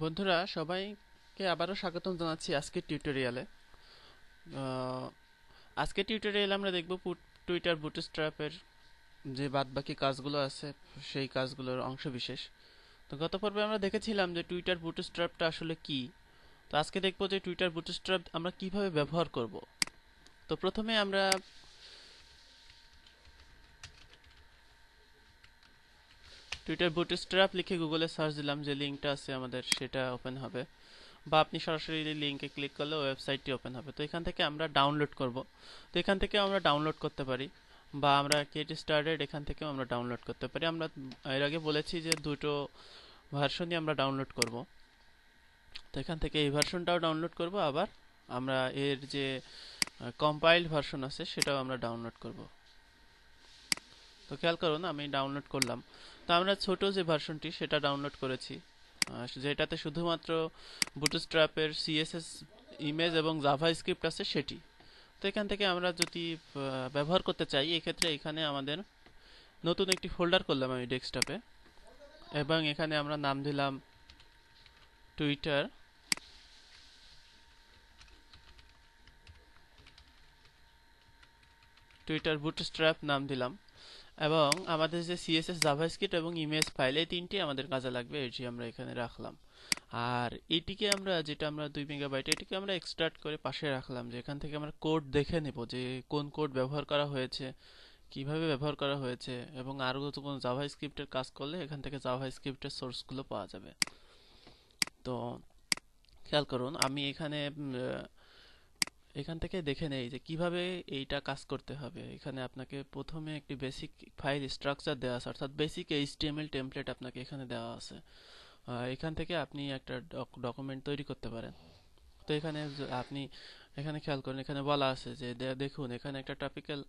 বন্ধুরা, সবাইকে আবারও স্বাগতম জানাচ্ছি আজকের টিউটোরিয়ালে আজকের টিউটোরিয়ালে আমরা দেখব টুইটার বুটস্ট্র্যাপের যে বাদবাকি কাজগুলো আছে, সেই কাজগুলোর অংশ বিশেষ তো গত পর্বে আমরা দেখেছিলাম যে টুইটার বুটস্ট্র্যাপটা আসলে কি। তো আজকে দেখব যে টুইটার বুটস্ট্র্যাপ আমরা কীভাবে ব্যবহার করব। তো প্রথমে আমরা টুইটার বুটস্ট্র্যাপ লিখে গুগলে সার্চ দিলাম যে লিঙ্কটা আছে আমাদের, সেটা ওপেন হবে। বা আপনি সরাসরি লিঙ্কে ক্লিক করলে ওয়েবসাইটটি ওপেন হবে। তো এখান থেকে আমরা ডাউনলোড করব। তো এখান থেকে আমরা ডাউনলোড করতে পারি। বা আমরা কেট স্টার্টেড এখান থেকেও আমরা ডাউনলোড করতে পারি। আমরা এর আগে বলেছি যে দুটো ভার্সনই আমরা ডাউনলোড করব। তো এখান থেকে এই ভার্সনটাও ডাউনলোড করব। আবার আমরা এর যে কম্পাইল্ড ভার্সন আছে, সেটাও আমরা ডাউনলোড করব। তো খেয়াল করুন আমি ডাউনলোড করলাম। তো আমরা ছোট যে ভার্সনটি সেটা ডাউনলোড করেছি। যেটাতে শুধুমাত্র বুটস্ট্র্যাপের সিএসএস ইমেজ এবং জাভা স্ক্রিপ্ট আছে সেটি। তো এখান থেকে আমরা যদি ব্যবহার করতে চাই, এক্ষেত্রে এখানে আমাদের নতুন একটি ফোল্ডার করলাম আমি ডেস্কটপে এবং এখানে আমরা নাম দিলাম টুইটার টুইটার বুটস্ট্র্যাপ নাম দিলাম। এবং আমাদের যে সিএসএস জাভাস্ক্রিপ্ট এবং ইমেজ ফাইল এই তিনটি আমাদের কাজে লাগবে এটি আমরা এখানে রাখলাম। আর এটিকে আমরা, যেটা আমরা দুই মেগাবাইট এটিকে আমরা এক্সট্রাক্ট করে পাশে রাখলাম, যে এখান থেকে আমরা কোড দেখে নেব যে কোন কোড ব্যবহার করা হয়েছে, কীভাবে ব্যবহার করা হয়েছে, এবং আরও কোনো জাভা স্ক্রিপ্টের কাজ করলে এখান থেকে জাভা স্ক্রিপ্টের সোর্সগুলো পাওয়া যাবে। তো, খেয়াল করুন, আমি এখানে এখান থেকে দেখে নেই যে কীভাবে এইটা কাজ করতে হবে। এখানে আপনাকে প্রথমে একটি বেসিক ফাইল স্ট্রাকচার দেওয়া আছে, অর্থাৎ বেসিক এইচটিএমএল টেমপ্লেট আপনাকে এখানে দেওয়া আছে। এখান থেকে আপনি একটা ডকুমেন্ট তৈরি করতে পারেন। তো এখানে আপনি এখানে খেয়াল করেন, এখানে বলা আছে যে দেখুন, এখানে একটা টপিক্যাল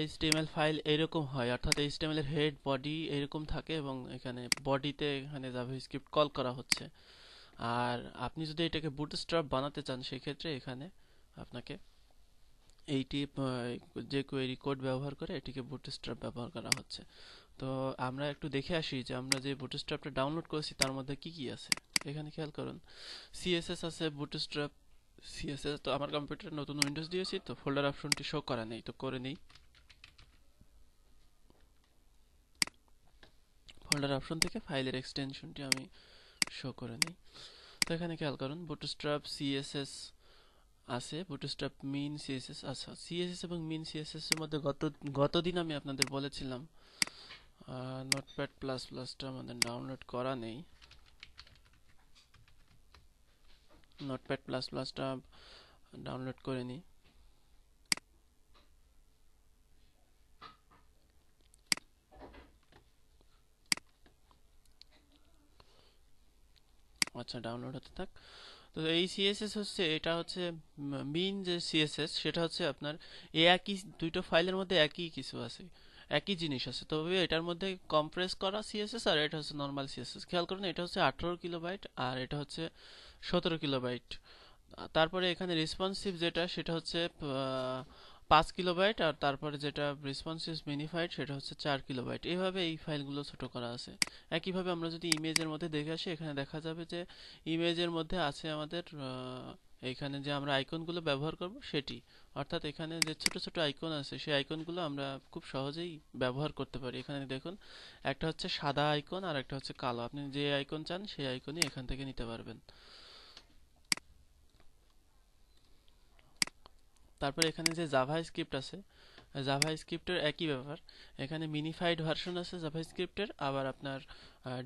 এইচটিএমএল ফাইল এরকম হয়, অর্থাৎ এইচটিএমএল এর হেড বডি এরকম থাকে এবং এখানে বডিতে এখানে জাভাস্ক্রিপ্ট কল করা হচ্ছে। আর আপনি যদি এটাকে বুটস্ট্র্যাপ বানাতে চান, সেক্ষেত্রে এখানে আপনাকে। এইটি যে কোয়েরি কোড ব্যবহার করে এটিকে বুটস্ট্র্যাপ ব্যবহার করা হচ্ছে। তো আমরা একটু দেখে আসি যে আমরা যে বুটস্ট্র্যাপটা ডাউনলোড করেছি, তার মধ্যে কি কি আছে? এখানে খেয়াল করুন। সিএসএস আছে বুটস্ট্র্যাপ সিএসএস তো আমার কম্পিউটারে নতুন উইন্ডোজ দিয়েছি, তো ফোল্ডার অপশনটি শো করা নেই, তো করে নেই। ফোল্ডার অপশন থেকে ফাইলের এক্সটেনশনটি আমি শো করে নিই। তো এখানে খেয়াল করুন বুটস্ট্র্যাপ সিএসএস আছে বুটস্ট্র্যাপ মিন সিএসএস আচ্ছা সিএসএস এবং মিন সিএসএস এর মধ্যে গত, গতদিন আমি আপনাদের বলেছিলাম নোটপ্যাড প্লাস প্লাসটা আমাদের ডাউনলোড করা নেই। নোটপ্যাড প্লাস প্লাসটা ডাউনলোড করে নিই। আচ্ছা ডাউনলোড হতে থাক। তো এই সিএসএস হচ্ছে, এটা হচ্ছে মিন যে সিএসএস সেটা হচ্ছে আপনার একই, দুইটা ফাইলের মধ্যে একই কিছু আছে, একই জিনিস আছে। তবে এটার মধ্যে কম্প্রেস করা সিএসএস আর এটা হচ্ছে নর্মাল সিএসএস খেয়াল করুন, এটা হচ্ছে আঠারো কিলোবাইট আর এটা হচ্ছে সতেরো কিলোবাইট তারপরে এখানে রেসপন্সিভ যেটা, সেটা হচ্ছে পাঁচ কিলোবাইট আর তারপরে যেটা রেসপন্সিভ মিনিফাইড সেটা হচ্ছে চার কিলোবাইট। এইভাবে এই ফাইলগুলো ছোট করা আছে। একইভাবে আমরা যদি ইমেজের মধ্যে দেখে আসি, এখানে দেখা যাবে যে ইমেজের মধ্যে আছে আমাদের এইখানে যে আমরা আইকনগুলো ব্যবহার করব, সেটি। অর্থাৎ এখানে যে ছোট ছোট আইকন আছে, সেই আইকনগুলো আমরা খুব সহজেই ব্যবহার করতে পারি। এখানে দেখুন, একটা হচ্ছে সাদা আইকন আর একটা হচ্ছে কালো। আপনি যে আইকন চান, সেই আইকনই এখান থেকে নিতে পারবেন। তারপর এখানে যে জাভা স্ক্রিপ্ট আছে জাভা স্ক্রিপ্টের একই ব্যাপার এখানে মিনিফাইড ভার্সন আছে জাভা স্ক্রিপ্টের আবার আপনার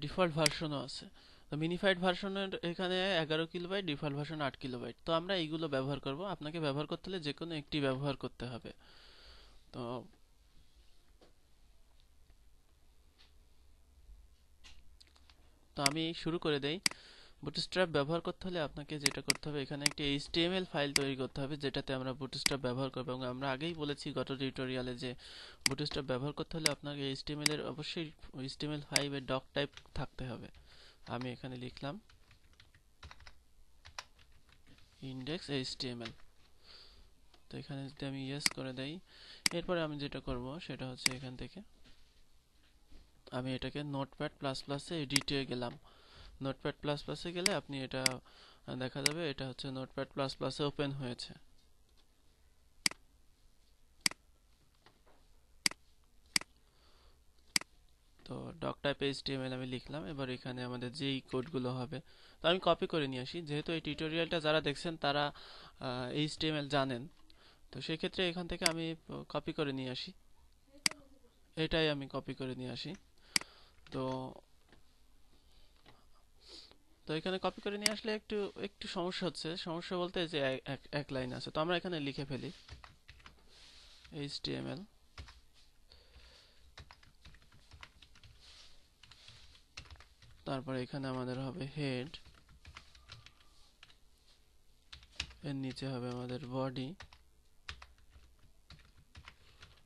ডিফল্ট ভার্সনও আছে। তো মিনিফাইড ভার্সনের এখানে এগারো কিলোবাইট ডিফল্ট ভার্সন আট কিলোবাইট তো আমরা এইগুলো ব্যবহার করব। আপনাকে ব্যবহার করতে হলে যে কোনো একটি ব্যবহার করতে হবে। তো তো আমি শুরু করে দেই। বুটস্ট্র্যাপ ব্যবহার করতে হলে আপনাকে যেটা করতে হবে, এখানে একটি এইচটিএমএল ফাইল তৈরি করতে হবে, যেটাতে আমরা বুটস্ট্র্যাপ ব্যবহার করব। এবং আমরা আগেই বলেছি গত টিউটোরিয়ালে যে বুটস্ট্র্যাপ ব্যবহার করতে হলে আপনাকে এইচটিএমএল এর অবশ্যই এইচটিএমএল ফাইভের ডক টাইপ থাকতে হবে। আমি এখানে লিখলাম ইন্ডেক্স এইচটিএমএল তো এখানে যদি আমি ইয়েস করে দেই, এরপরে আমি যেটা করব সেটা হচ্ছে এখান থেকে, আমি এটাকে নোটপ্যাড প্লাস প্লাসে এডিটে গেলাম। নোটপ্যাড প্লাস প্লাসে গেলে আপনি এটা দেখা যাবে এটা হচ্ছে নোটপ্যাড প্লাস প্লাসে ওপেন হয়েছে। তো ডক টাইপ এইচটিএমএল আমি লিখলাম, এবার এখানে আমাদের যেই কোডগুলো হবে, তো আমি কপি করে নিয়ে আসি। যেহেতু এই টিউটোরিয়ালটা যারা দেখছেন, তারা এইচটিএমএল জানেন। তো সেক্ষেত্রে এখান থেকে আমি কপি করে নিয়ে আসি। এটাই আমি কপি করে নিয়ে আসি। তো তো এখানে কপি করে নিয়ে আসলে একটু একটু সমস্যা হচ্ছে। সমস্যা বলতে যে এক- লাইন আছে। তো আমরা এখানে লিখে ফেলি। এইচটিএমএল তারপরে এখানে আমাদের হবে হেড এর নিচে হবে আমাদের বডি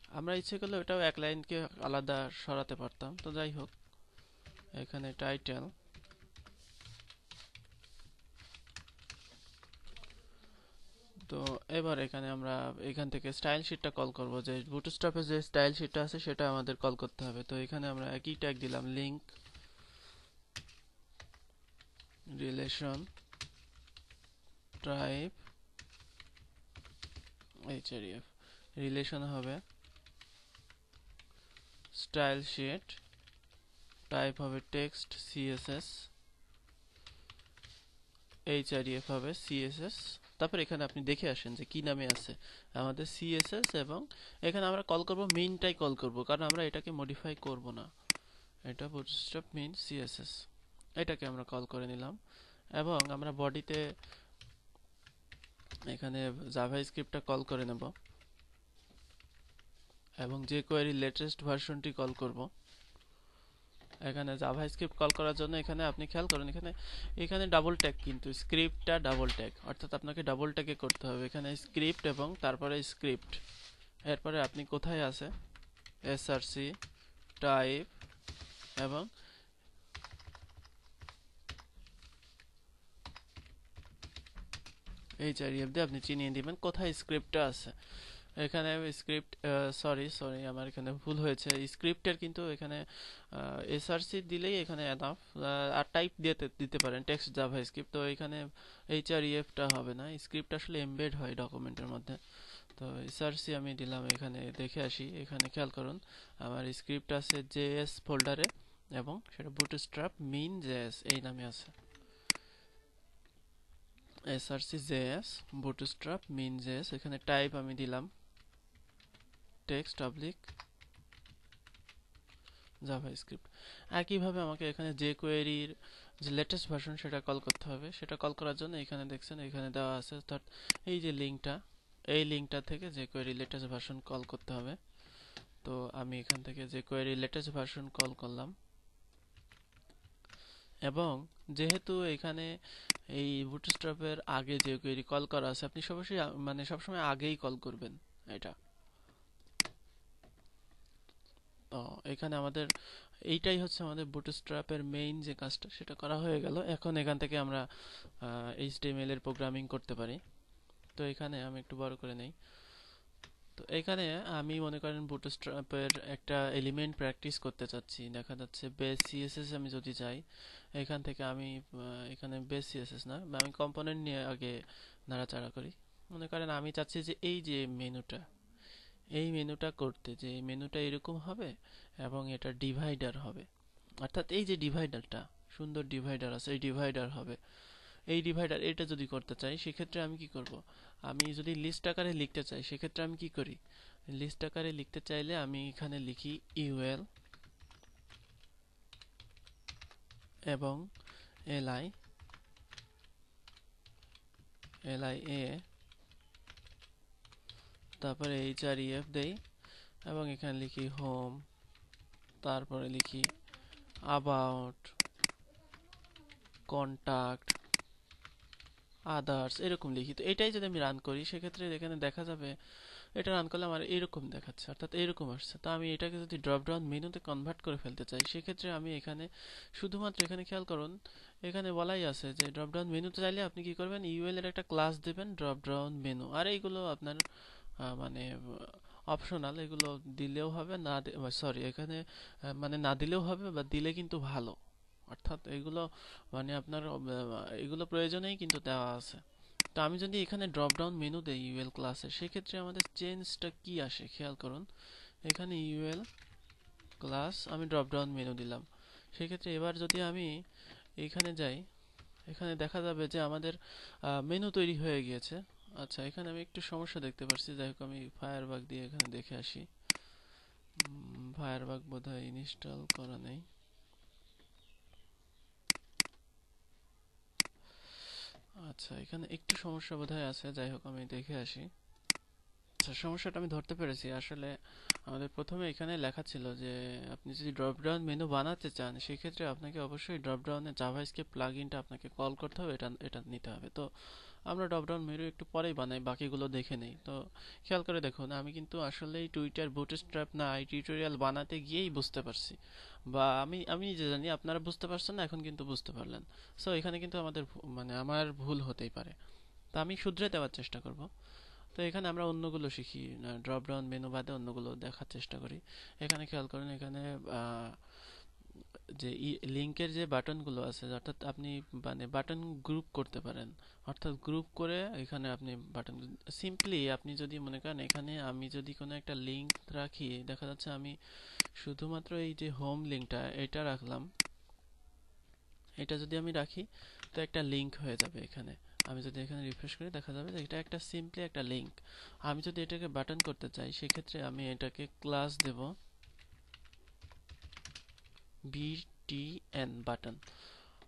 আমরা ইচ্ছে করলে ওটাও এক লাইনকে আলাদা সরাতে পারতাম। তো যাই হোক, এখানে টাইটেল তো এবার এখানে আমরা এখান থেকে স্টাইল শিটটা কল করব। যে বুটস্ট্র্যাপে যে স্টাইল শিটটা আছে, সেটা আমাদের কল করতে হবে। তো এখানে আমরা একই ট্যাগ দিলাম? Link relation type href relation হবে। স্টাইল শিট টাইপ হবে টেক্সট সিএসএস এইচআরএফ হবে সিএসএস তারপর এখানে আপনি দেখে আসেন যে কি নামে আছে। আমাদের সিএসএস এবং এখানে আমরা কল করব মেইনটাই কল করব, কারণ আমরা এটাকে মডিফাই করব না। এটা বুটস্ট্র্যাপ মেইন সিএসএস এটাকে আমরা কল করে নিলাম। এবং আমরা বডিতে এখানে জাভা স্ক্রিপ্টটা কল করে নেব। এবং যে কোয়েরি লেটেস্ট ভার্সনটি কল করব। এখানে জাভা স্ক্রিপ্ট কল করার জন্য এখানে আপনি খেয়াল করেন, এখানে এখানে ডাবল ট্যাগ কিন্তু স্ক্রিপ্টটা ডাবল ট্যাগ অর্থাৎ আপনাকে ডাবল ট্যাগে করতে হবে। এখানে স্ক্রিপ্ট এবং তারপরে স্ক্রিপ্ট এরপরে আপনি কোথায় আছে? এসআরসি টাইপ এবং এইচআরএফ দিয়ে আপনি চিনিয়ে দিবেন কোথায় স্ক্রিপ্টটা আছে। এখানে স্ক্রিপ্ট সরি সরি আমার এখানে ভুল হয়েছে। স্ক্রিপ্টের কিন্তু এখানে এসআরসি দিলেই এখানে এনাফ আর টাইপ দিয়ে দিতে পারেন টেক্সট জাভা স্ক্রিপ্ট তো এখানে এইচআরইএফটা হবে না। স্ক্রিপ্ট আসলে এমবেড হয় ডকুমেন্টের মধ্যে। তো এসআরসি আমি দিলাম, এখানে দেখে আসি। এখানে খেয়াল করুন, আমার স্ক্রিপ্ট আছে জেএস ফোল্ডারে এবং সেটা বুট বুটস্ট্র্যাপ মিন জেএস এই নামে আছে। SRC JS bootstrap min JS এখানে টাইপ আমি দিলাম। টেক্সট পাবলিক জাভা স্ক্রিপ্ট একইভাবে আমাকে এখানে যে কোয়েরির যে লেটেস্ট ভার্সন সেটা কল করতে হবে, সেটা কল করার জন্য এখানে দেখছেন, এখানে দেওয়া আছে অর্থাৎ এই যে লিঙ্কটা এই লিঙ্কটা থেকে যে কোয়েরি লেটেস্ট ভার্সন কল করতে হবে। তো আমি এখান থেকে যে কোয়েরি লেটেস্ট ভার্সন কল করলাম। এবং যেহেতু এখানে এই বুটস্ট্র্যাপের আগে যে কোয়েরি কল করা আছে, আপনি সবসময় মানে সবসময় আগেই কল করবেন এটা তো এখানে আমাদের, এইটাই হচ্ছে আমাদের বুটস্ট্র্যাপের মেইন যে কাজটা, সেটা করা হয়ে গেল। এখন এখান থেকে আমরা এইচটিএমএল এর প্রোগ্রামিং করতে পারি। তো এখানে আমি একটু বড় করে নেই। তো এখানে আমি মনে করেন বুটস্ট্র্যাপের একটা এলিমেন্ট প্র্যাকটিস করতে চাচ্ছি। দেখা যাচ্ছে বেস সিএসএস আমি যদি যাই, এখান থেকে আমি এখানে বেস সিএসএস না আমি কম্পোনেন্ট নিয়ে আগে নাড়াচাড়া করি। মনে করেন আমি চাচ্ছি যে এই যে মেনুটা এই মেনুটা করতে যে মেনুটা এরকম হবে এবং এটা ডিভাইডার হবে। অর্থাৎ এই যে ডিভাইডারটা সুন্দর ডিভাইডার আছে, এই ডিভাইডার হবে। এই ডিভাইডার এটা যদি করতে চাই, সেক্ষেত্রে আমি কি করব? আমি যদি লিস্ট আকারে লিখতে চাই, সেক্ষেত্রে আমি কি করি? লিস্ট আকারে লিখতে চাইলে আমি এখানে লিখি ইউএল এবং এলআই এলআই এ তারপরে এইচ আর ইএফ দেই, এবং এখানে লিখি হোম তারপরে লিখি অ্যাবাউট কন্টাক্ট আদার্স এরকম লিখি। তো এটাই যদি আমি রান করি, সেক্ষেত্রে এখানে দেখা যাবে এটা রান করলে আমার এরকম দেখাচ্ছে, অর্থাৎ এরকম আসছে। তো আমি এটাকে যদি ড্রপ ডাউন মেনুতে কনভার্ট করে ফেলতে চাই, সেক্ষেত্রে আমি এখানে শুধুমাত্র এখানে খেয়াল করুন, এখানে বলাই আছে যে ড্রপ ডাউন মেনুতে চাইলে আপনি কি করবেন ইউএল এর একটা ক্লাস দেবেন ড্রপ ডাউন মেনু আর এইগুলো আপনার মানে অপশনাল এগুলো দিলেও হবে, না সরি এখানে মানে না দিলেও হবে বা দিলে কিন্তু ভালো। অর্থাৎ এগুলো মানে আপনার এগুলো প্রয়োজনেই কিন্তু দেওয়া আছে। তো আমি যদি এখানে ড্রপ ডাউন মেনু দেই ইউএল ক্লাসে সেক্ষেত্রে আমাদের চেঞ্জটা কি আসে? খেয়াল করুন। এখানে ইউএল ক্লাস আমি ড্রপ ডাউন মেনু দিলাম। সেক্ষেত্রে এবার যদি আমি এখানে যাই, এখানে দেখা যাবে যে আমাদের মেনু তৈরি হয়ে গিয়েছে। আচ্ছা এখানে আমি একটু সমস্যা দেখতে পাচ্ছি যাই হোক, আমি ফায়ারবাগ দিয়ে এখানে দেখে আসি। ফায়ারবাগ বোধ হয় ইনস্টল করা নেই। আচ্ছা এখানে একটু সমস্যা বোধহয় আছে। যাই হোক, আমি দেখে আসি। আচ্ছা সমস্যাটা আমি ধরতে পেরেছি। আসলে আমাদের প্রথমে এখানে লেখা ছিল যে, আপনি যদি ড্রপডাউন মেনু বানাতে চান, সেক্ষেত্রে আপনাকে অবশ্যই ড্রপ ডাউনে জাভাস্ক্রিপ্ট প্লাগইনটা আপনাকে কল করতে হবে। এটা এটা নিতে হবে। তো আমরা ড্রপ ডাউন মেনু একটু পরেই বানাই, বাকিগুলো দেখে নেই। তো খেয়াল করে দেখুন, আমি কিন্তু আসলে টুইটার বুটস্ট্র্যাপ না, এই টিউটোরিয়াল বানাতে গিয়েই বুঝতে পারছি। বা আমি আমি নিজে জানি, আপনারা বুঝতে পারছেন না, এখন কিন্তু বুঝতে পারলেন। সো এখানে কিন্তু আমাদের মানে আমার ভুল হতেই পারে। তো আমি শুধরে দেওয়ার চেষ্টা করব। তো এখানে আমরা অন্যগুলো শিখি ড্রপ ডাউন মেনু বাদে অন্যগুলো দেখার চেষ্টা করি। এখানে খেয়াল করেন, এখানে যে ই লিঙ্কের যে বাটনগুলো আছে, অর্থাৎ আপনি মানে বাটন গ্রুপ করতে পারেন। অর্থাৎ গ্রুপ করে এখানে আপনি বাটন সিম্পলি আপনি যদি মনে করেন এখানে আমি যদি কোনো একটা লিঙ্ক রাখি, দেখা যাচ্ছে আমি শুধুমাত্র এই যে হোম লিঙ্কটা এটা রাখলাম। এটা যদি আমি রাখি, তো একটা লিঙ্ক হয়ে যাবে এখানে। আমি যদি এখানে রিফ্রেশ করি, দেখা যাবে যে এটা একটা সিম্পলি একটা লিঙ্ক আমি যদি এটাকে বাটন করতে চাই, সেক্ষেত্রে আমি এটাকে ক্লাস দেব। বিটিএন বাটন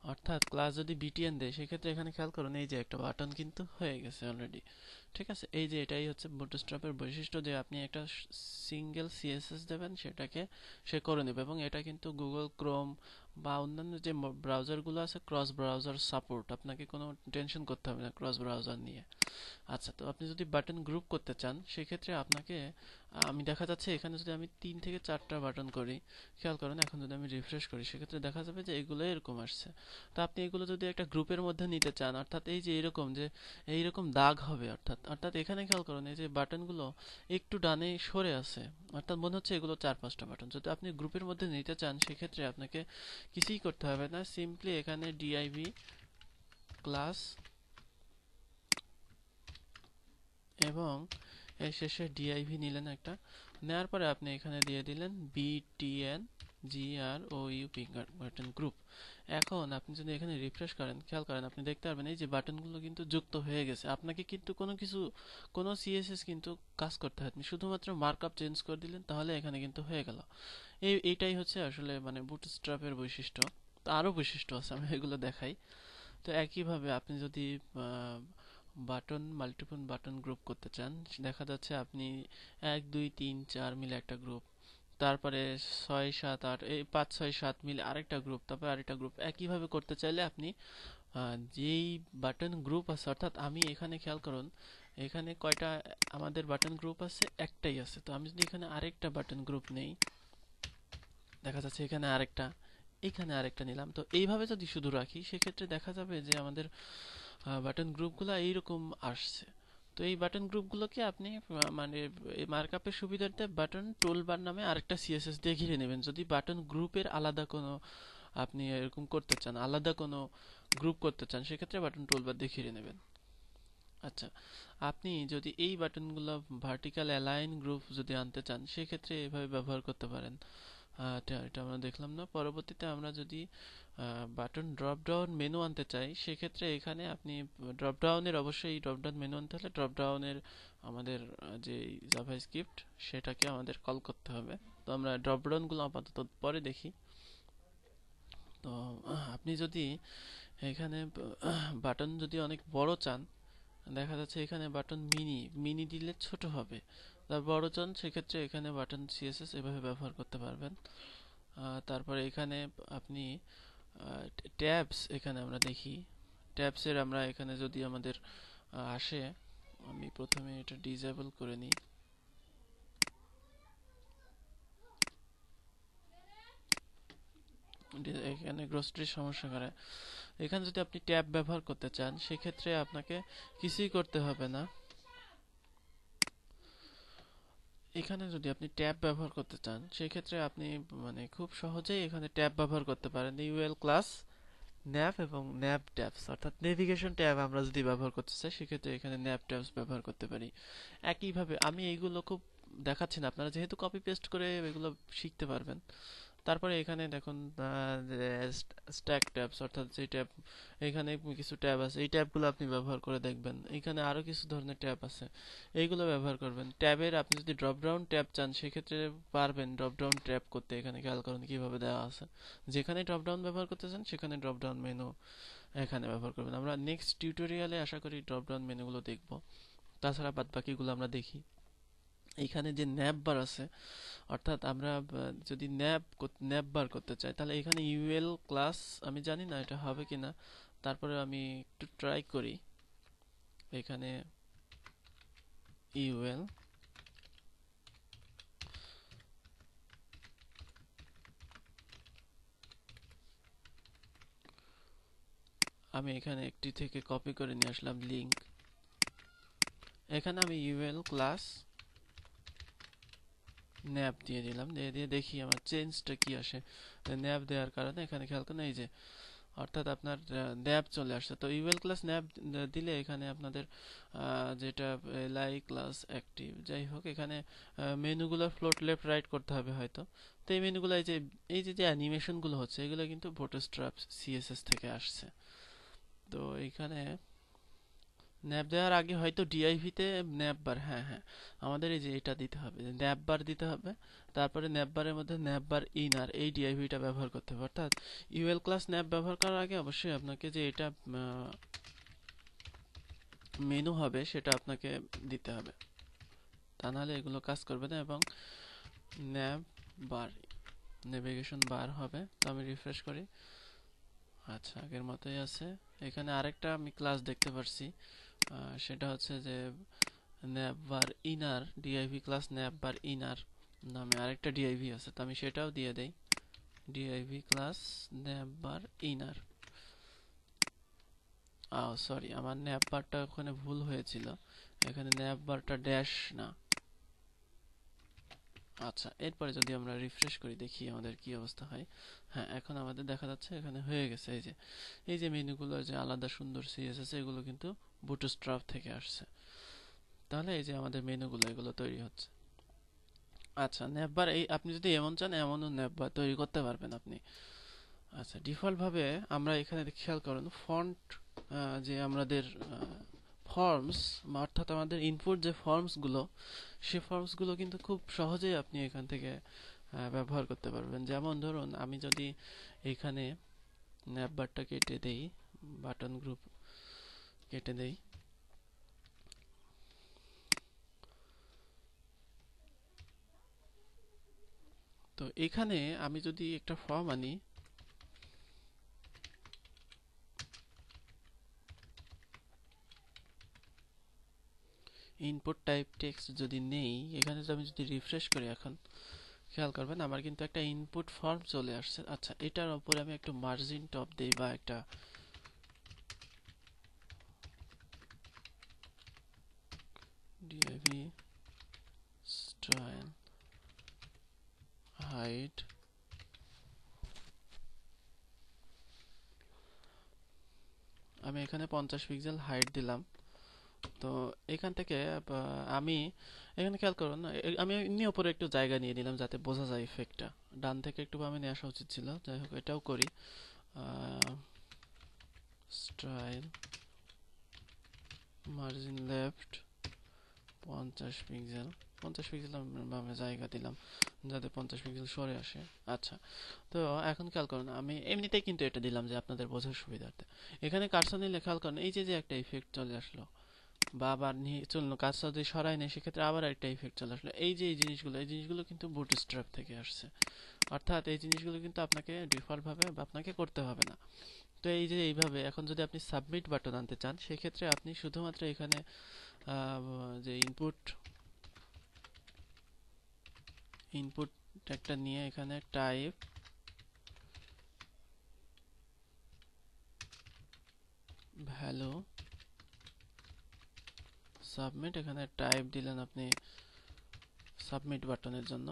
অর্থাৎ ক্লাস যদি বিটিএন দেয়, সেক্ষেত্রে এখানে খেয়াল করুন, এই যে একটা বাটন কিন্তু হয়ে গেছে অলরেডি ঠিক আছে? এই যে এটাই হচ্ছে বুটস্ট্র্যাপের বৈশিষ্ট্য যে আপনি একটা সিঙ্গেল সিএসএস দেবেন, সেটাকে সে করে নেবে এবং এটা কিন্তু গুগল ক্রোম বা অন্যান্য যে ব্রাউজারগুলো আছে ক্রস ব্রাউজার সাপোর্ট আপনাকে কোনো টেনশন করতে হবে না ক্রস ব্রাউজার নিয়ে। আচ্ছা তো আপনি যদি বাটন গ্রুপ করতে চান, সেক্ষেত্রে আপনাকে, আমি দেখা যাচ্ছে এখানে যদি আমি তিন থেকে চারটা বাটন করি, খেয়াল করেন এখন যদি আমি রিফ্রেশ করি, সেক্ষেত্রে দেখা যাবে যে এগুলো এরকম আসছে। তো আপনি এগুলো যদি একটা গ্রুপের মধ্যে নিতে চান, অর্থাৎ এই যে এরকম যে, এইরকম দাগ হবে, অর্থাৎ অর্থাৎ এখানে খেয়াল করুন এই যে বাটনগুলো একটু ডানে সরে আছে, অর্থাৎ মনে হচ্ছে এগুলো চার পাঁচটা বাটন যদি আপনি গ্রুপের মধ্যে নিতে চান, সেক্ষেত্রে আপনাকে কিছুই করতে হবে না। সিম্পলি এখানে ডিআইভি ক্লাস এবং এর শেষে ডিআইভি নিলেন একটা। নেওয়ার পরে আপনি এখানে দিয়ে দিলেন BTN G R O U পিঙ্গার group এখন আপনি যদি এখানে রিফ্রেশ করেন, খেয়াল করেন, আপনি দেখতে পারবেন, এই যে বাটনগুলো কিন্তু যুক্ত হয়ে গেছে। আপনাকে কিন্তু কোনো কিছু, কোনো সিএসএস কিন্তু কাজ করতে হয়নি। শুধুমাত্র মার্কআপ চেঞ্জ করে দিলেন, তাহলে এখানে কিন্তু হয়ে গেল। এই, এইটাই হচ্ছে আসলে মানে বুটস্ট্র্যাপের বৈশিষ্ট্য। তো আরও বৈশিষ্ট্য আছে, আমি এগুলো দেখাই। তো একইভাবে আপনি যদি বাটন মাল্টিপল বাটন গ্রুপ করতে চান, দেখা যাচ্ছে আপনি এক, দুই, তিন, চার মিলে একটা গ্রুপ তারপরে ছয়, সাত, আট, এই পাঁচ, ছয়, সাত মিলে আরেকটা গ্রুপ তারপরে আরেকটা গ্রুপ একইভাবে করতে চাইলে আপনি যেই বাটন গ্রুপ আছে, অর্থাৎ আমি এখানে খেয়াল করুন, এখানে কয়টা আমাদের বাটন গ্রুপ আছে? একটাই আছে। তো আমি যদি এখানে আরেকটা বাটন গ্রুপ নেই, দেখা যাচ্ছে এখানে আরেকটা এখানে আরেকটা নিলাম। তো এইভাবে যদি শুধু রাখি, সেক্ষেত্রে দেখা যাবে যে আমাদের বাটন গ্রুপগুলো এইরকম আসছে। তো এই বাটন গ্রুপগুলোকে আপনি মানে মার্কআপের সুবিধার্থে বাটন টুলবার নামে আরেকটা সিএসএস দিয়ে ঘিরে নেবেন। যদি বাটন গ্রুপের আলাদা কোনো আপনি এরকম করতে চান, আলাদা কোনো গ্রুপ করতে চান, সেক্ষেত্রে বাটন টুলবার দিয়ে ঘিরে নেবেন। আচ্ছা আপনি যদি এই বাটনগুলো ভার্টিক্যাল অ্যালাইন গ্রুপ যদি আনতে চান, সেক্ষেত্রে এভাবে ব্যবহার করতে পারেন। এটা আমরা দেখলাম না। পরবর্তীতে আমরা যদি বাটন ড্রপ ডাউন মেনু আনতে চাই, সেক্ষেত্রে এখানে আপনি ড্রপ ডাউনের অবশ্যই ড্রপ ডাউন মেনু আনতে হলে ড্রপ ডাউনের আমাদের যে জাভা স্ক্রিপ্ট সেটাকে আমাদের কল করতে হবে। তো আমরা ড্রপ ডাউনগুলো আপাতত পরে দেখি। তো, আপনি যদি এখানে বাটন যদি অনেক বড় চান, দেখা যাচ্ছে এখানে বাটন মিনি মিনি দিলে ছোট হবে। তার বড় চান, সেক্ষেত্রে এখানে বাটন সিএসএস এভাবে ব্যবহার করতে পারবেন। তারপরে এখানে আপনি ট্যাবস এখানে আমরা দেখি। ট্যাবসের আমরা এখানে যদি আমাদের আসে, আমি প্রথমে এটা ডিসেবল করে নিই। এখানে গ্রোসারির সমস্যা করে। এখানে যদি আপনি ট্যাব ব্যবহার করতে চান, সেক্ষেত্রে আপনাকে কিছুই করতে হবে না। এখানে যদি আপনি ট্যাব ব্যবহার করতে চান, সেক্ষেত্রে আপনি মানে খুব সহজেই এখানে ট্যাব ব্যবহার করতে পারেন। ইউএল ক্লাস ন্যাপ এবং ন্যাপ ট্যাবস অর্থাৎ নেভিগেশন ট্যাব আমরা যদি ব্যবহার করতে চাই, সেক্ষেত্রে এখানে ন্যাপ ট্যাবস ব্যবহার করতে পারি। একইভাবে আমি এইগুলো খুব দেখাচ্ছি না। আপনারা যেহেতু কপি পেস্ট করে এগুলো শিখতে পারবেন। তারপরে এখানে দেখুন স্ট্যাক ট্যাবস অর্থাৎ যে ট্যাব এখানে কিছু ট্যাব আছে। এই ট্যাবগুলো আপনি ব্যবহার করে দেখবেন। এখানে আরও কিছু ধরনের ট্যাব আছে। এইগুলো ব্যবহার করবেন। ট্যাবের আপনি যদি ড্রপ ডাউন ট্যাব চান, সেক্ষেত্রে পারবেন ড্রপ ডাউন ট্যাব করতে। এখানে খেয়াল করুন কীভাবে দেওয়া আছে। যেখানে ড্রপ ডাউন ব্যবহার করতে চান, সেখানে ড্রপ ডাউন মেনু এখানে ব্যবহার করবেন। আমরা নেক্সট টিউটোরিয়ালে আশা করি ড্রপ ডাউন মেনুগুলো দেখব। তাছাড়া বাদ বাকিগুলো আমরা দেখি। এখানে যে ন্যাপ বার আছে, অর্থাৎ আমরা যদি ন্যাপ ন্যাপ বার করতে চাই, তাহলে এখানে ইউএল ক্লাস, আমি জানি না এটা হবে কিনা, তারপরে আমি একটু ট্রাই করি। এখানে ইউএল আমি এখানে একটি থেকে কপি করে নিয়ে আসলাম লিঙ্ক এখানে আমি ইউএল ক্লাস ন্যাপ দিয়ে দিলাম, দিয়ে দিয়ে দেখি আমার চেঞ্জটা কি আসে। ন্যাপ দেওয়ার কারণে এখানে খেয়াল করেন, এই যে অর্থাৎ আপনার ন্যাপ চলে আসছে। তো ইউএল ক্লাস ন্যাপ দিলে এখানে আপনাদের যেটা লাই ক্লাস অ্যাক্টিভ যাই হোক, এখানে মেনুগুলো ফ্লোট লেফট রাইট করতে হবে হয়তো। তো এই মেনুগুলো এই যে এই যে যে অ্যানিমেশনগুলো হচ্ছে, এগুলো কিন্তু ভোটোস্ট্রাপ সিএসএস থেকে আসছে। তো এখানে ন্যাপ দেওয়ার আগে হয়তো ডিআইভিতে ন্যাপ বার হ্যাঁ হ্যাঁ। আমাদের এই যে এটা দিতে হবে ন্যাপ বার দিতে হবে, তারপরে ন্যাপ বারের মধ্যে ন্যাপ বার আর এই ডিআইভিটা ব্যবহার করতে হবে। অর্থাৎ ইউএল ক্লাস ন্যাপ ব্যবহার করার আগে অবশ্যই আপনাকে যে এটা মেনু হবে সেটা আপনাকে দিতে হবে। তা নাহলে এগুলো কাজ করবে না এবং ন্যাপ বার নেভিগেশন বার হবে। তো আমি রিফ্রেশ করি। আচ্ছা আগের মতোই আছে। এখানে আরেকটা আমি ক্লাস দেখতে পারছি। সেটা হচ্ছে যে nav bar inner DIV class nav bar inner নামে আরেকটা ডিআইভি আছে, তো আমি সেটাও দিয়ে দেই। DIV class nav bar inner আও সরি আমার ন্যাপ বারটা ওখানে ভুল হয়েছিল। এখানে ন্যাপ বারটা ড্যাশ না। আচ্ছা এরপরে যদি আমরা রিফ্রেশ করি, দেখি আমাদের কি অবস্থা হয়। হ্যাঁ এখন আমাদের দেখা যাচ্ছে এখানে হয়ে গেছে। এই যে এই যে মেনুগুলো, যে আলাদা সুন্দর সিএসএস এগুলো কিন্তু বুটস্ট্রাপ থেকে আসছে। তাহলে এই যে আমাদের মেনুগুলো, এগুলো তৈরি হচ্ছে। আচ্ছা ন্যাপবার এই, আপনি যদি এমন চান, এমনও ন্যাপবার তৈরি করতে পারবেন আপনি। আচ্ছা ডিফল্ট ভাবে আমরা এখানে খেয়াল করুন ফন্ট যে আমাদের ফর্মস অর্থাৎ আমাদের ইনপুট যে ফর্মসগুলো সে ফর্মসগুলো কিন্তু খুব সহজেই আপনি এখান থেকে ব্যবহার করতে পারবেন। যেমন ধরুন, আমি যদি এখানে ন্যাপবারটা কেটে দেই বাটন গ্রুপ কেটে দেই। তো এখানে আমি যদি একটা ফর্ম আনি ইনপুট টাইপ টেক্সট যদি নেই, এখানে আমি যদি রিফ্রেশ করি এখন, খেয়াল করবেন আমার কিন্তু একটা ইনপুট ফর্ম চলে আসছে। আচ্ছা এটার উপরে আমি একটু মার্জিন টপ দেই বা একটা div style height আমি এখানে পঞ্চাশ পিক্সেল হাইট দিলাম। তো এখান থেকে আমি, এখানে খেয়াল করুন আমি এমনি ওপরে একটু জায়গা নিয়ে নিলাম যাতে বোঝা যায় ইফেক্টটা ডান থেকে একটু বামে নিয়ে আসা উচিত ছিল, যাই হোক, এটাও করি। স্টাইল মার্জিন লেফট পঞ্চাশ পিক্সেল পঞ্চাশ পিক্সেল আমি জায়গা দিলাম, যাতে পঞ্চাশ পিক্সেল সরে আসে। আচ্ছা তো এখন খেয়াল করুন আমি এমনিতেই কিন্তু এটা দিলাম যে আপনাদের বোঝার সুবিধার্থে। এখানে কারসা নিলে খেয়াল করুন এই যে যে একটা ইফেক্ট চলে আসলো বা আবার নিয়ে চলল কাজটা যদি সরাই নেই সেক্ষেত্রে আবার একটা ইফেক্ট চলে আসলো। এই যে এই জিনিসগুলো এই জিনিসগুলো কিন্তু বুটস্ট্র্যাপ থেকে আসছে। অর্থাৎ এই জিনিসগুলো কিন্তু আপনাকে ডিফল্ট ভাবে আপনাকে করতে হবে না। তো এই যে এইভাবে, এখন যদি আপনি সাবমিট বাটন আনতে চান, সেক্ষেত্রে আপনি শুধুমাত্র এখানে যে ইনপুট ইনপুট একটা নিয়ে এখানে টাইপ ভ্যালু সাবমিট এখানে টাইপ দিলেন আপনি সাবমিট বাটনের জন্য।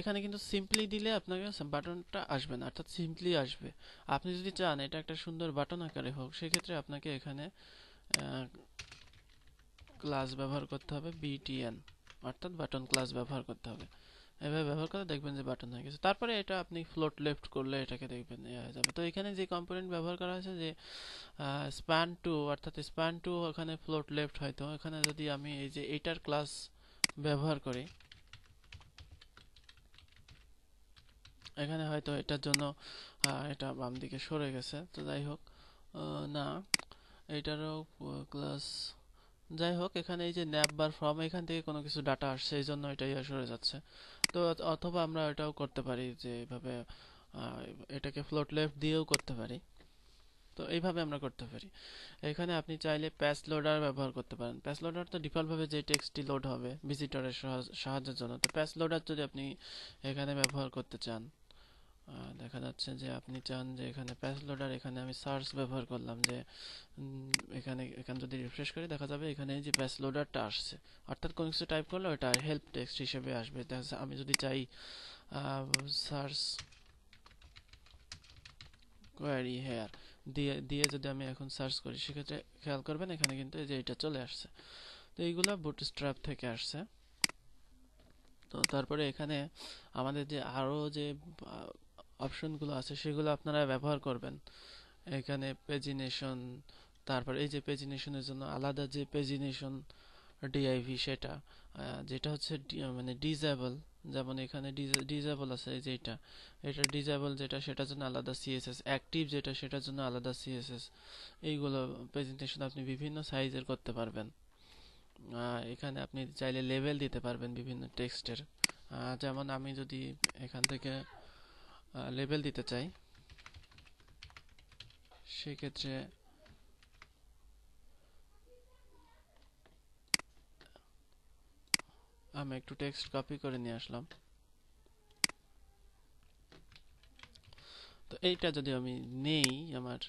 এখানে কিন্তু সিম্পলি দিলে আপনাকে বাটনটা আসবে না, অর্থাৎ সিম্পলি আসবে। আপনি যদি চান এটা একটা সুন্দর বাটন আকারে হোক, সেক্ষেত্রে আপনাকে এখানে ক্লাস ব্যবহার করতে হবে বিটিএন অর্থাৎ বাটন ক্লাস ব্যবহার করতে হবে। এভাবে ব্যবহার করে দেখবেন যে বাটন হয়ে গেছে। তারপরে এটা আপনি ফ্লোট লেফট করলে এটাকে দেখবেন হয়ে যাবে। তো এখানে যে কম্পোনেন্ট ব্যবহার করা হয়েছে যে স্প্যান টু অর্থাৎ স্প্যান টু ওখানে ফ্লোট লেফট হয়তো। এখানে যদি আমি এই যে এটার ক্লাস ব্যবহার করি, এখানে হয়তো এটার জন্য এটা বাম দিকে সরে গেছে। তো যাই হোক না, এটারও ক্লাস যাই হোক, এখানে এই যে ন্যাপ বার ফর্ম এখান থেকে কোনো কিছু ডাটা আসছে, এই জন্য এটা ইয়ে সরে যাচ্ছে। তো অথবা আমরা এটাও করতে পারি যে এভাবে এটাকে ফ্লোট লেফট দিয়েও করতে পারি। তো এইভাবে আমরা করতে পারি। এখানে আপনি চাইলে প্যাচ লোডার ব্যবহার করতে পারেন। প্যাচ লোডার তো ডিফল্টভাবে যে টেক্সটটি লোড হবে ভিজিটরের সাহায্যের জন্য। তো প্যাচ লোডার যদি আপনি এখানে ব্যবহার করতে চান দেখা যাচ্ছে যে আপনি চান যে এখানে প্যাচ লোডার এখানে আমি সার্চ ব্যবহার করলাম যে এখানে এখানে যদি রিফ্রেশ করি, দেখা যাবে এখানে যে প্যাচ লোডারটা আসছে। অর্থাৎ কোনো কিছু টাইপ করলে ওটা হেল্প টেক্সট হিসেবে আসবে। আমি যদি চাই সার্চ কোয়ারি হেয়ার দিয়ে দিয়ে যদি আমি এখন সার্চ করি, সেক্ষেত্রে খেয়াল করবেন এখানে কিন্তু এই যে এটা চলে আসছে। তো এইগুলো বুটস্ট্র্যাপ থেকে আসছে। তো তারপরে এখানে আমাদের যে আরও যে অপশনগুলো আছে, সেগুলো আপনারা ব্যবহার করবেন। এখানে পেজিনেশন তারপর এই যে পেজিনেশনের জন্য আলাদা যে পেজিনেশন ডিআইভি সেটা যেটা হচ্ছে মানে ডিজেবল যেমন এখানে ডিজেবল আছে এই যে এটা। এটা ডিজেবল যেটা, সেটার জন্য আলাদা সিএসএস অ্যাক্টিভ যেটা, সেটার জন্য আলাদা সিএসএস এইগুলো প্রেজেন্টেশন আপনি বিভিন্ন সাইজের করতে পারবেন। এখানে আপনি চাইলে লেভেল দিতে পারবেন বিভিন্ন টেক্সটের যেমন আমি যদি এখান থেকে লেভেল দিতে চাই। সেক্ষেত্রে আমি একটু টেক্সট কপি করে নিয়ে আসলাম। তো এইটা যদি আমি নেই আমার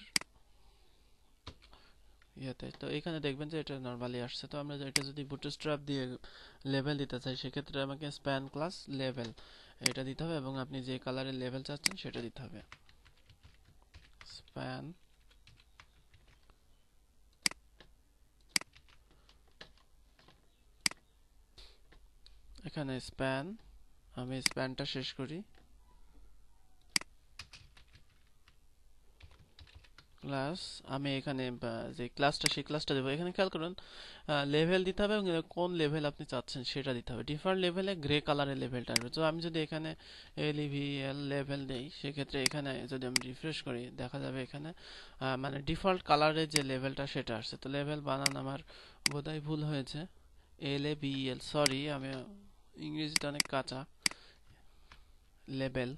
ইয়েতে, তো এখানে দেখবেন যে এটা নর্মালি আসছে। তো আমরা এটা যদি বুটস্ট্র্যাপ দিয়ে লেভেল দিতে চাই, সেক্ষেত্রে আমাকে স্প্যান ক্লাস লেভেল এটা দিতে হবে এবং আপনি যে কালারের লেভেল চাচ্ছেন সেটা দিতে হবে। স্প্যান এখানে স্প্যান আমি স্প্যানটা শেষ করি। ক্লাস আমি এখানে যে ক্লাসটা সেই ক্লাসটা দেবো। এখানে খেয়াল করুন লেভেল দিতে হবে এবং কোন লেভেল আপনি চাচ্ছেন সেটা দিতে হবে। ডিফল্ট লেভেলে গ্রে কালারের লেভেলটা আসবে। তো আমি যদি এখানে এল এল লেভেল দেই সেক্ষেত্রে এখানে যদি আমি রিফ্রেশ করি, দেখা যাবে এখানে মানে ডিফল্ট কালারের যে লেভেলটা সেটা আসছে। তো লেভেল বানান আমার বোধহয় ভুল হয়েছে। এল এ বি এল সরি আমি ইংরেজিতে অনেক কাঁচা। Level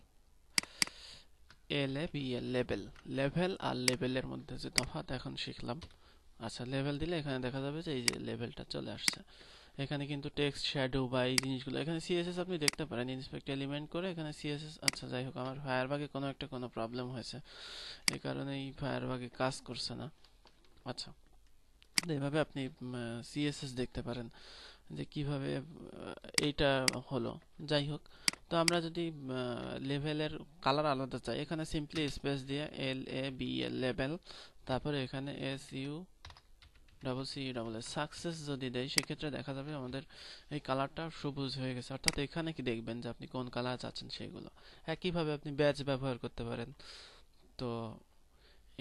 L A B level level আর লেভেলের মধ্যে যে তফাৎ এখন শিখলাম। আচ্ছা লেভেল দিলে এখানে দেখা যাবে যে এই যে লেভেলটা চলে আসছে। এখানে কিন্তু টেক্সট শ্যাডো বা এই জিনিসগুলো, এখানে সিএসএস আপনি দেখতে পারেন। ইন্সপেক্ট এলিমেন্ট করে এখানে সিএসএস আচ্ছা যাই হোক, আমার ফায়ারবাগে কোনো একটা কোনো প্রবলেম হয়েছে। এই কারণে এই ফায়ারবাগে কাজ করছে না। আচ্ছা এইভাবে আপনি সিএসএস দেখতে পারেন যে কীভাবে এইটা হলো। যাই হোক তো আমরা যদি লেভেলের কালার আলাদা চাই, এখানে সিম্পলি স্পেস দিয়ে এল এ বি এল লেভেল তারপরে এখানে S U double C double S success যদি দেয়, সেক্ষেত্রে দেখা যাবে আমাদের এই কালারটা সবুজ হয়ে গেছে। অর্থাৎ এখানে কি দেখবেন যে আপনি কোন কালার চাচ্ছেন সেগুলো? একইভাবে আপনি ব্যাচ ব্যবহার করতে পারেন। তো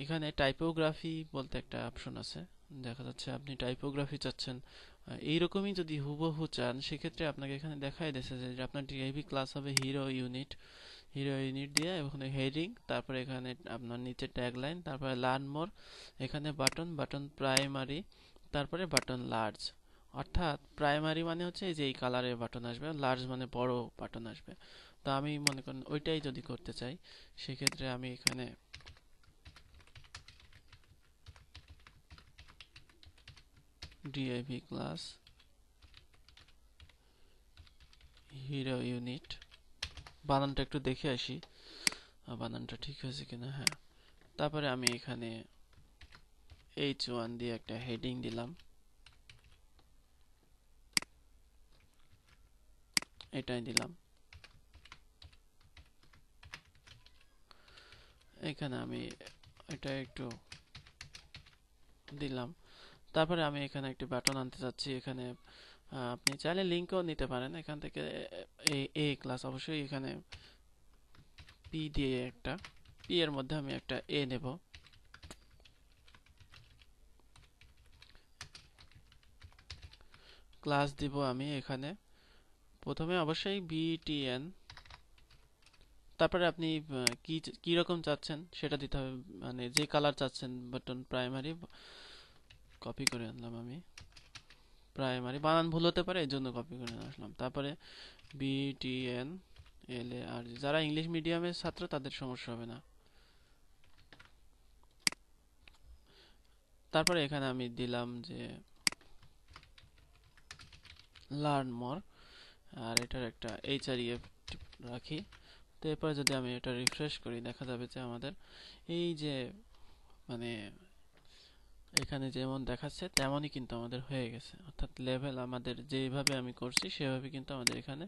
এখানে টাইপোগ্রাফি বলতে একটা অপশন আছে। দেখা যাচ্ছে আপনি টাইপোগ্রাফি চাচ্ছেন এইরকমই যদি হুবহু চান, সেক্ষেত্রে আপনাকে এখানে দেখাই দিয়েছে যে আপনার ডিআইভি ক্লাস হবে হিরো ইউনিট হিরো ইউনিট দিয়ে ওখানে হেডিং তারপরে এখানে আপনার নিচে ট্যাগলাইন তারপরে লার্ন মোর এখানে বাটন বাটন প্রাইমারি তারপরে বাটন লার্জ অর্থাৎ প্রাইমারি মানে হচ্ছে যে এই কালারের বাটন আসবে লার্জ মানে বড় বাটন আসবে। তো আমি মনে করেন ওইটাই যদি করতে চাই, সেক্ষেত্রে আমি এখানে div ক্লাস হিরো ইউনিট বানানটা একটু দেখে আসি। বানানটা ঠিক হয়েছে কিনা? হ্যাঁ। তারপরে আমি এখানে এইচ ওয়ান দিয়ে একটা হেডিং দিলাম। এটাই দিলাম। এখানে আমি এটা একটু দিলাম। তারপরে আমি এখানে একটি বাটন আনতে চাচ্ছি এখানে আপনি চাইলে লিঙ্কও নিতে পারেন। এখান থেকে এ ক্লাস অবশ্যই এখানে পি দিয়ে একটা পি এর মধ্যে আমি একটা এ নেব। ক্লাস দিব আমি এখানে। প্রথমে অবশ্যই বিটিএন তারপরে আপনি কি রকম চাচ্ছেন সেটা দিতে হবে। মানে যে কালার চাচ্ছেন বাটন প্রাইমারি কপি করে আনলাম আমি। প্রাইমারি বানান ভুল হতে পারে এই জন্য কপি করে আসলাম। তারপরে বিটিএন এল এ আর যারা ইংলিশ মিডিয়ামের ছাত্র, তাদের সমস্যা হবে না। তারপরে এখানে আমি দিলাম যে লার্ন মোর আর এটার একটা এইচআরইএফ রাখি। তো এরপরে যদি আমি এটা রিফ্রেশ করি, দেখা যাবে যে আমাদের এই যে মানে এখানে যেমন দেখাচ্ছে, তেমনই কিন্তু আমাদের হয়ে গেছে। অর্থাৎ লেভেল আমাদের যেভাবে আমি করছি, সেভাবে কিন্তু আমাদের এখানে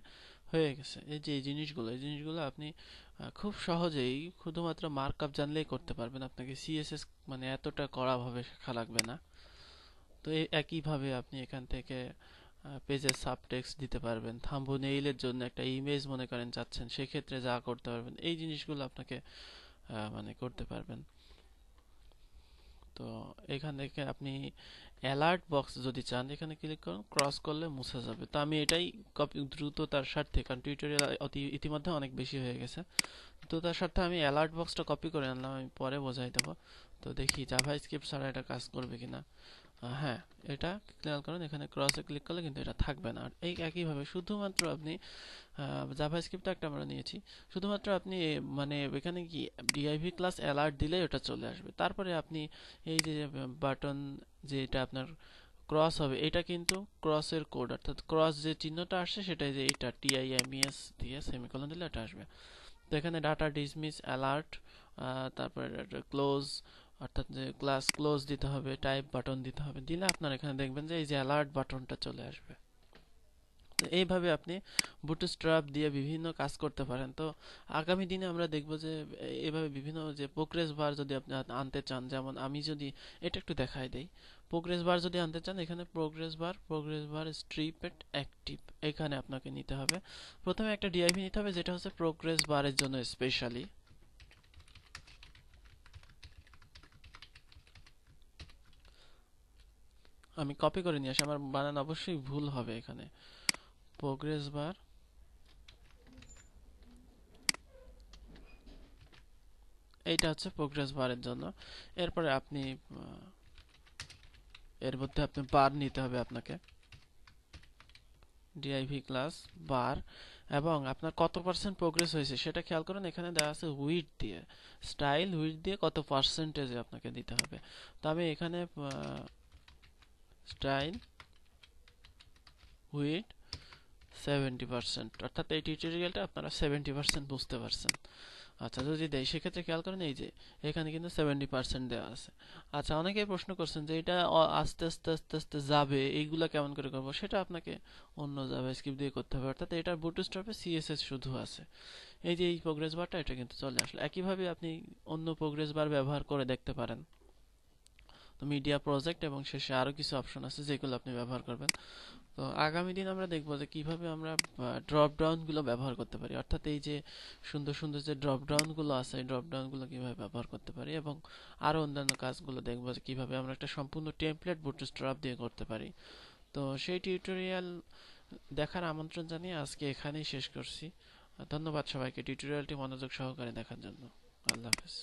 হয়ে গেছে। এই যে, এই জিনিসগুলো এই জিনিসগুলো আপনি খুব সহজেই শুধুমাত্র মার্কআপ জানলেই করতে পারবেন। আপনাকে সিএসএস মানে এতটা কড়াভাবে শেখা লাগবে না। তো এই একইভাবে আপনি এখান থেকে পেজের সাবটেক্সট দিতে পারবেন। থাম্বনেইলের জন্য একটা ইমেজ মনে করেন চাচ্ছেন সেক্ষেত্রে যা করতে পারবেন, এই জিনিসগুলো আপনাকে মানে করতে পারবেন। তো এখান থেকে আপনি অ্যালার্ট বক্স যদি চান, এখানে ক্লিক করুন ক্রস করলে মুছে যাবে। তো আমি এটাই কপি দ্রুত তার স্বার্থে, কারণ টিউটোরিয়াল অতি, ইতিমধ্যে অনেক বেশি হয়ে গেছে। তো তার স্বার্থে আমি অ্যালার্ট বক্সটা কপি করে আনলাম, আমি পরে বোঝাই দেবো। তো দেখি জাভা স্ক্রিপ্ট ছাড়া এটা কাজ করবে কিনা। হ্যাঁ এটা খেয়াল করুন, এখানে ক্রসে ক্লিক করলে কিন্তু এটা থাকবে না। আর এই একইভাবে শুধুমাত্র আপনি জাভা স্ক্রিপ্টটা একটা আমরা নিয়েছি। শুধুমাত্র আপনি মানে এখানে কি ডিআইভি ক্লাস অ্যালার্ট দিলে ওটা চলে আসবে। তারপরে আপনি এই যে বাটন যেটা আপনার ক্রস হবে, এটা কিন্তু ক্রসের কোড অর্থাৎ ক্রস যে চিহ্নটা আসছে সেটাই যে এইটা টিআইএমইএস দিয়ে সেমিকলন দিলে এটা আসবে। তো এখানে ডাটা ডিসমিস অ্যালার্ট তারপরে ক্লোজ অর্থাৎ যে ক্লাস ক্লোজ দিতে হবে টাইপ বাটন দিতে হবে, দিলে আপনার এখানে দেখবেন যে এই যে অ্যালার্ট বাটনটা চলে আসবে। তো এইভাবে আপনি বুটস্ট্র্যাপ দিয়ে বিভিন্ন কাজ করতে পারেন। তো আগামী দিনে আমরা দেখব যে এভাবে বিভিন্ন যে প্রোগ্রেস বার যদি আপনি আনতে চান, যেমন আমি যদি এটা একটু দেখাই দেই। প্রোগ্রেস বার যদি আনতে চান, এখানে progress bar progress bar striped active এখানে আপনাকে নিতে হবে। প্রথমে একটা ডিআইভি নিতে হবে, যেটা হচ্ছে প্রোগ্রেস বারের জন্য স্পেশালি আমি কপি করে নিয়ে আসি, আমার বানান অবশ্যই ভুল হবে এখানে। প্রোগ্রেস বার এইটা হচ্ছে প্রোগ্রেস বারের জন্য। এরপরে আপনি এর মধ্যে আপনি বার নিতে হবে আপনাকে। ডিআইভি ক্লাস বার এবং আপনার কত পার্সেন্ট প্রোগ্রেস হয়েছে সেটা খেয়াল করুন, এখানে দেওয়া আছে উইথ দিয়ে। স্টাইল উইথ দিয়ে কত পার্সেন্টেজ আপনাকে দিতে হবে। তো আমি এখানে স্টাইল উইথ সেভেন্টি পার্সেন্ট। অর্থাৎ এই টিউটোরিয়ালটা আপনারা সেভেন্টি পার্সেন্ট বুঝতে পারছেন। আচ্ছা যদি দেয়, সেক্ষেত্রে খেয়াল করেন, এই যে এখানে কিন্তু সেভেন্টি পার্সেন্ট দেওয়া আছে। আচ্ছা অনেকেই প্রশ্ন করছেন যে এটা আস্তে আস্তে আস্তে আস্তে যাবে, এইগুলা কেমন করে করব? সেটা আপনাকে অন্য জাভা স্ক্রিপ্ট দিয়ে করতে হবে। অর্থাৎ এটার বুটস্ট্র্যাপে সিএসএস শুধু আছে। এই যে এই প্রোগ্রেস বারটা এটা কিন্তু চলে আসলো। একইভাবে আপনি অন্য প্রোগ্রেস বার ব্যবহার করে দেখতে পারেন। তো মিডিয়া প্রজেক্ট এবং শেষে আরও কিছু অপশন আছে যেগুলো আপনি ব্যবহার করবেন। তো আগামী দিন আমরা দেখব যে কীভাবে আমরা ড্রপ ডাউনগুলো ব্যবহার করতে পারি। অর্থাৎ এই যে সুন্দর সুন্দর যে ড্রপ ডাউনগুলো আছে, এই ড্রপ ডাউনগুলো কীভাবে ব্যবহার করতে পারি এবং আরও অন্যান্য কাজগুলো দেখব যে কীভাবে আমরা একটা সম্পূর্ণ টেমপ্লেট বুটস্ট্র্যাপ দিয়ে করতে পারি। তো সেই টিউটোরিয়াল দেখার আমন্ত্রণ জানিয়ে আজকে এখানেই শেষ করছি। ধন্যবাদ সবাইকে টিউটোরিয়ালটি মনোযোগ সহকারে দেখার জন্য। আল্লাহ হাফেজ।